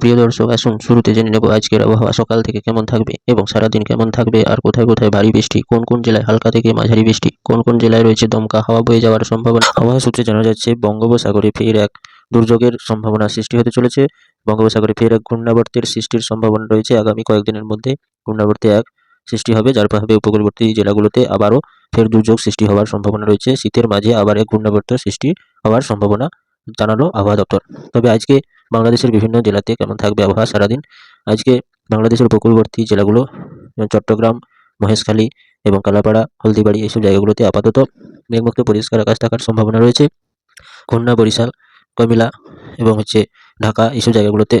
প্রিয় দর্শক, আসুন শুরুতে জেনে নেব আজকের আবহাওয়া। সকাল থেকে কেমন থাকবে এবং সারাদিন কেমন থাকবে? আর কোথায় কোথায় ভারী বৃষ্টি? কোন কোন জেলায় হালকা থেকে মাঝারি বৃষ্টি? কোন কোন জেলায় রয়েছে দমকা হাওয়া বয়ে যাওয়ার সম্ভাবনা? আবহাওয়া সূত্রে জানা যাচ্ছে, বঙ্গোপসাগরে ফের এক দুর্যোগের সম্ভাবনা সৃষ্টি হতে চলেছে। বঙ্গোপসাগরে ফের এক ঘূর্ণাবর্তের সৃষ্টির সম্ভাবনা রয়েছে আগামী কয়েকদিনের মধ্যে। ঘূর্ণাবর্তে এক সৃষ্টি হবে, যার প্রভাবে উপকূলবর্তী জেলাগুলোতে আবারও ফের দুর্যোগ সৃষ্টি হওয়ার সম্ভাবনা রয়েছে। শীতের মাঝে আবার এক ঘূর্ণাবর্ত সৃষ্টি হওয়ার সম্ভাবনা জানালো আবহাওয়া দপ্তর। তবে আজকে বাংলাদেশের বিভিন্ন জেলাতে কেমন থাকবে আবহাওয়া সারাদিন? আজকে বাংলাদেশের উপকূলবর্তী জেলাগুলো চট্টগ্রাম, মহেশখালী এবং কালাপাড়া, হলদিবাড়ি এইসব জায়গাগুলোতে আপাতত মেঘমুক্ত পরিষ্কার আকাশ থাকার সম্ভাবনা রয়েছে। খুলনা, বরিশাল কমিলা এবং হচ্ছে ঢাকা এইসব জায়গাগুলোতে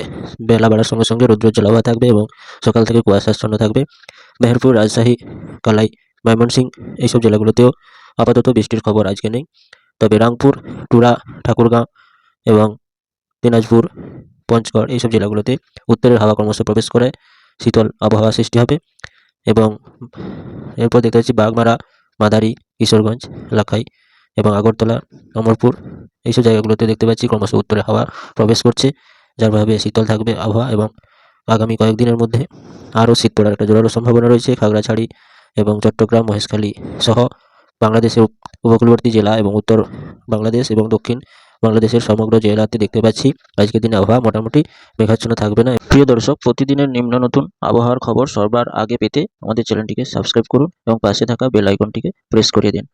বেলা বাড়ার সঙ্গে সঙ্গে রৌদ্রোজ্জ্বল আবহাওয়া থাকবে এবং সকাল থেকে কুয়াশাচ্ছন্ন থাকবে। মেহেরপুর, রাজশাহী কালাই ময়মনসিংহ এইসব জেলাগুলোতেও আপাতত বৃষ্টির খবর আজকে নেই। তবে রাংপুর, টুরা, ঠাকুরগাঁও এবং দিনাজপুর, পঞ্চগড় এইসব জেলাগুলোতে উত্তরের হাওয়া ক্রমশ প্রবেশ করে, শীতল আবহাওয়া সৃষ্টি হবে এবং এরপর দেখতে পাচ্ছি বাগমারা, মাদারি, কিশোরগঞ্জ, লাখাই এবং আগরতলা, অমরপুর এইসব জায়গাগুলোতে দেখতে পাচ্ছি ক্রমশ উত্তরে হাওয়া প্রবেশ করছে, যার প্রভাবে শীতল থাকবে আবহাওয়া এবং আগামী কয়েকদিনের মধ্যে আরও শীত পড়ার একটা জোরালো সম্ভাবনা রয়েছে। খাগড়াছড়ি এবং চট্টগ্রাম, মহেশখালী সহ বাংলাদেশের উপকূলবর্তী জেলা এবং উত্তর বাংলাদেশ এবং দক্ষিণ বাংলাদেশের সমগ্র জেলাতে দেখতে পাচ্ছি। আজকের দিনে আবহাওয়া মোটামুটি মেঘাচ্ছন্ন থাকবে না। প্রিয় দর্শক, প্রতিদিনের নিম্ন নতুন আবহাওয়ার খবর সবার আগে পেতে আমাদের চ্যানেলটিকে সাবস্ক্রাইব করুন এবং পাশে থাকা বেল আইকনটিকে প্রেস করিয়ে দিন।